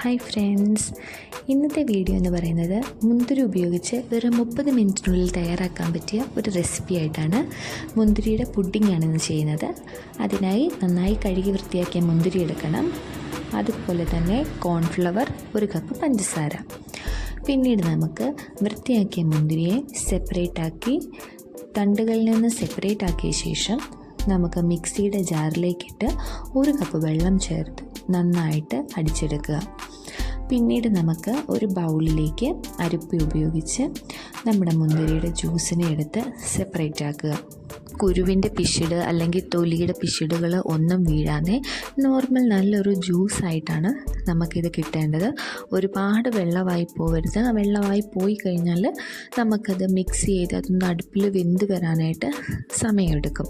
Hi friends ഇന്നത്തെ video എന്ന് പറയുന്നത് മുന്തിരി ഉപയോഗിച്ച് വെറും മുപ്പത് മിനിറ്റിനുള്ളിൽ തയ്യാറാക്കാൻ പറ്റിയ ഒരു റെസിപ്പി ആയിട്ടാണ് മുന്തിരിയുടെ ആണ് ഇന്ന് ചെയ്യുന്നത്. അതിനായി നന്നായി കഴുകി വൃത്തിയാക്കിയ മുന്തിരി എടുക്കണം. അതുപോലെ തന്നെ കോൺഫ്ലവർ ഒരു കപ്പ് പഞ്ചസാര. പിന്നീട് നമുക്ക് വൃത്തിയാക്കിയ മുന്തിരിയെ സെപ്പറേറ്റ് ആക്കി തണ്ടുകളിൽ നിന്ന് സെപ്പറേറ്റ് ആക്കിയ ശേഷം നമുക്ക് മിക്സിയുടെ ജാറിലേക്കിട്ട് ഒരു കപ്പ് വെള്ളം ചേർത്ത് നന്നായിട്ട് അടിച്ചെടുക്കുക. പിന്നീട് നമുക്ക് ഒരു ബൗളിലേക്ക് അരിപ്പ ഉപയോഗിച്ച് നമ്മുടെ മുന്തിരിയുടെ ജ്യൂസിനെ എടുത്ത് സെപ്പറേറ്റ് ആക്കുക. കുരുവിന്റെ പിശിട് അല്ലെങ്കിൽ തൊലിയുടെ പിശിടുകൾ ഒന്നും വീഴാതെ നോർമൽ നല്ലൊരു ജ്യൂസായിട്ടാണ് നമുക്കിത് കിട്ടേണ്ടത്. ഒരുപാട് വെള്ളമായി പോകരുത്. വെള്ളമായി പോയി കഴിഞ്ഞാൽ നമുക്കത് മിക്സ് ചെയ്ത് അതൊന്ന് അടുപ്പിൽ വെന്ത് വരാനായിട്ട് സമയമെടുക്കും.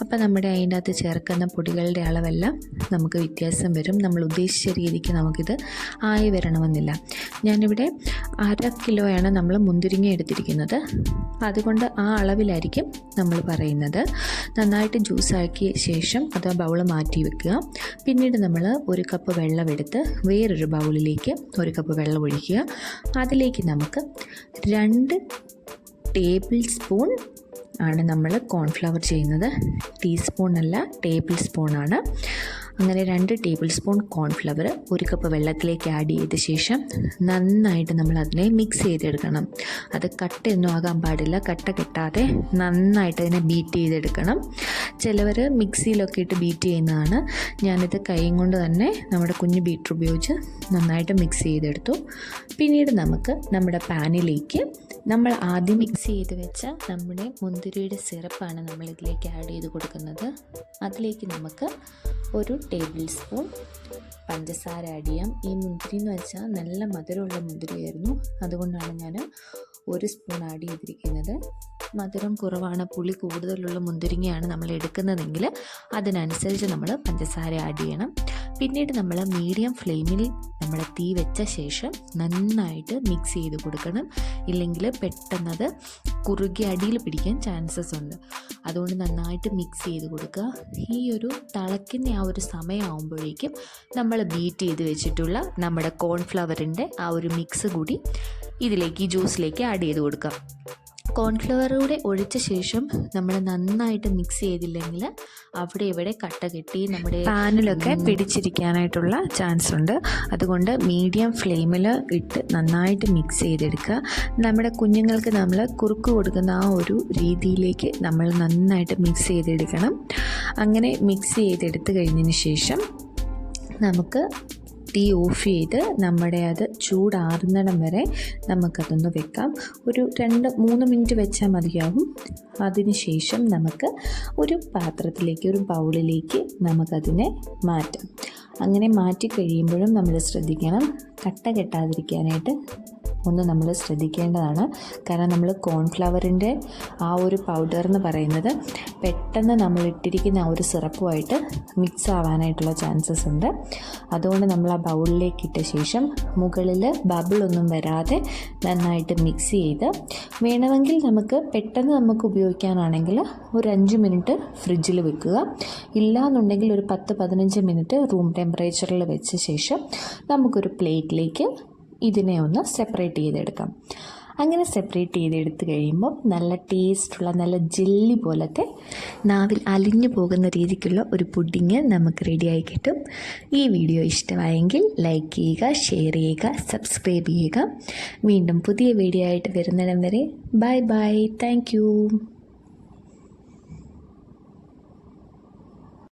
അപ്പോൾ നമ്മുടെ അതിന്റെ അകത്ത് ചേർക്കുന്ന പൊടികളുടെ അളവെല്ലാം നമുക്ക് വ്യത്യാസം വരും. നമ്മൾ ഉദ്ദേശിച്ച രീതിക്ക് നമുക്കിത് ആയി വരണമെന്നില്ല. ഞാനിവിടെ അര കിലോയാണ് നമ്മൾ മുന്തിരിങ്ങ എടുത്തിരിക്കുന്നത്. അതുകൊണ്ട് ആ അളവിലായിരിക്കും നമ്മൾ പറയുന്നത്. നന്നായിട്ട് ജ്യൂസാക്കിയ ശേഷം അത് ആ മാറ്റി വെക്കുക. പിന്നീട് നമ്മൾ ഒരു കപ്പ് വെള്ളം എടുത്ത് വേറൊരു ബൗളിലേക്ക് ഒരു കപ്പ് വെള്ളം ഒഴിക്കുക. അതിലേക്ക് നമുക്ക് രണ്ട് ടേബിൾ സ്പൂൺ ആണ് നമ്മൾ കോൺഫ്ലവർ ചെയ്യുന്നത്. ടീസ്പൂൺ അല്ല ടേബിൾ സ്പൂണാണ് അങ്ങനെ രണ്ട് ടേബിൾ സ്പൂൺ കോൺഫ്ലവർ ഒരു കപ്പ് വെള്ളത്തിലേക്ക് ആഡ് ചെയ്ത ശേഷം നന്നായിട്ട് നമ്മൾ അതിനെ മിക്സ് ചെയ്തെടുക്കണം. അത് കട്ടയൊന്നും ആകാൻ പാടില്ല കട്ട കെട്ടാതെ നന്നായിട്ട് അതിനെ ബീറ്റ് ചെയ്തെടുക്കണം. ചിലവർ മിക്സിയിലൊക്കെ ഇട്ട് ബീറ്റ് ചെയ്യുന്നതാണ്. ഞാനിത് കൈയും കൊണ്ട് തന്നെ നമ്മുടെ കുഞ്ഞു ബീറ്റർ ഉപയോഗിച്ച് നന്നായിട്ട് മിക്സ് ചെയ്തെടുത്തു. പിന്നീട് നമുക്ക് നമ്മുടെ പാനിലേക്ക് നമ്മൾ ആദ്യം മിക്സ് ചെയ്ത് വെച്ച നമ്മുടെ മുന്തിരിയുടെ സിറപ്പാണ് നമ്മൾ ഇതിലേക്ക് ആഡ് ചെയ്ത് കൊടുക്കുന്നത്. അതിലേക്ക് നമുക്ക് ഒരു ടേബിൾ സ്പൂൺ പഞ്ചസാര ആഡ് ചെയ്യാം ഈ മുന്തിരി എന്ന് വെച്ചാൽ നല്ല മധുരമുള്ള മുന്തിരിയായിരുന്നു. അതുകൊണ്ടാണ് ഞാൻ ഒരു സ്പൂൺ ആഡ് ചെയ്തിരിക്കുന്നത്. മധുരം കുറവാണ് പുളി കൂടുതലുള്ള മുന്തിരിങ്ങയാണ് നമ്മൾ എടുക്കുന്നതെങ്കിൽ അതിനനുസരിച്ച് നമ്മൾ പഞ്ചസാര ആഡ് ചെയ്യണം. പിന്നീട് നമ്മൾ മീഡിയം ഫ്ലെയിമിൽ നമ്മൾ തീ വെച്ച ശേഷം നന്നായിട്ട് മിക്സ് ചെയ്ത് കൊടുക്കണം. ഇല്ലെങ്കിൽ പെട്ടെന്നത് കുറുകി അടിയിൽ പിടിക്കാൻ ചാൻസസ് ഉണ്ട്. അതുകൊണ്ട് നന്നായിട്ട് മിക്സ് ചെയ്ത് കൊടുക്കുക. ഈ ഒരു തിളയ്ക്കുന്ന ആ ഒരു സമയമാകുമ്പോഴേക്കും നമ്മൾ ബീറ്റ് ചെയ്ത് വെച്ചിട്ടുള്ള നമ്മുടെ കോൺഫ്ലവറിന്റെ ആ ഒരു മിക്സ് കൂടി ഇതിലേക്ക് ഈ ജ്യൂസിലേക്ക് ആഡ് ചെയ്ത് കൊടുക്കാം കോൺഫ്ലവർ കൂടെ ഒഴിച്ച ശേഷം നമ്മൾ നന്നായിട്ട് മിക്സ് ചെയ്തില്ലെങ്കിൽ അവിടെ ഇവിടെ കട്ട കെട്ടി നമ്മുടെ പാനിലൊക്കെ പിടിച്ചിരിക്കാനായിട്ടുള്ള ചാൻസ് ഉണ്ട്. അതുകൊണ്ട് മീഡിയം ഫ്ലെയിമിൽ ഇട്ട് നന്നായിട്ട് മിക്സ് ചെയ്തെടുക്കുക. നമ്മുടെ കുഞ്ഞുങ്ങൾക്ക് നമ്മൾ കുറുക്ക് കൊടുക്കുന്ന ആ ഒരു രീതിയിലേക്ക് നമ്മൾ നന്നായിട്ട് മിക്സ് ചെയ്തെടുക്കണം. അങ്ങനെ മിക്സ് ചെയ്തെടുത്ത് കഴിഞ്ഞതിന് ശേഷം നമുക്ക് തീ ഓഫ് ചെയ്ത് നമ്മുടെ അത് ചൂടാറുന്നിടം വരെ നമുക്കതൊന്ന് വെക്കാം. ഒരു രണ്ട് മൂന്ന് മിനിറ്റ് വെച്ചാൽ മതിയാകും അതിനുശേഷം നമുക്ക് ഒരു പാത്രത്തിലേക്ക് ഒരു ബൗളിലേക്ക് നമുക്കതിനെ മാറ്റാം. അങ്ങനെ മാറ്റി കഴിയുമ്പോഴും നമ്മൾ ശ്രദ്ധിക്കണം കട്ട കെട്ടാതിരിക്കാനായിട്ട് ഒന്ന് നമ്മൾ ശ്രദ്ധിക്കേണ്ടതാണ്. കാരണം നമ്മൾ കോൺഫ്ലവറിന്റെ ആ ഒരു പൗഡർ എന്ന് പറയുന്നത് പെട്ടെന്ന് നമ്മൾ ഇട്ടിരിക്കുന്ന ആ ഒരു സിറപ്പുമായിട്ട് മിക്സ് ആവാനായിട്ടുള്ള ചാൻസസ് ഉണ്ട്. അതുകൊണ്ട് നമ്മൾ ആ ബൗളിലേക്ക് ഇട്ട ശേഷം മുകളിൽ ബബിളൊന്നും വരാതെ നന്നായിട്ട് മിക്സ് ചെയ്ത് വേണമെങ്കിൽ നമുക്ക് പെട്ടെന്ന് നമുക്ക് ഉപയോഗിക്കാനാണെങ്കിൽ ഒരു അഞ്ച് മിനിറ്റ് ഫ്രിഡ്ജിൽ വെക്കുക. ഇല്ലാന്നുണ്ടെങ്കിൽ ഒരു പത്ത് പതിനഞ്ച് മിനിറ്റ് റൂം ടെമ്പറേച്ചറിൽ വെച്ച ശേഷം നമുക്കൊരു പ്ലേറ്റിലേക്ക് ഇതിനെ ഒന്ന് സെപ്പറേറ്റ് ചെയ്തെടുക്കാം. അങ്ങനെ സെപ്പറേറ്റ് ചെയ്തെടുത്ത് കഴിയുമ്പോൾ നല്ല ടേസ്റ്റുള്ള നല്ല ജെല്ലി പോലത്തെ നാവിൽ അലിഞ്ഞു പോകുന്ന രീതിക്കുള്ള ഒരു പുഡിങ് നമുക്ക് റെഡിയായി കിട്ടും. ഈ വീഡിയോ ഇഷ്ടമായെങ്കിൽ ലൈക്ക് ചെയ്യുക ഷെയർ ചെയ്യുക സബ്സ്ക്രൈബ് ചെയ്യുക. വീണ്ടും പുതിയ വീഡിയോ ആയിട്ട് വരുന്നിടം വരെ ബൈ ബൈ താങ്ക്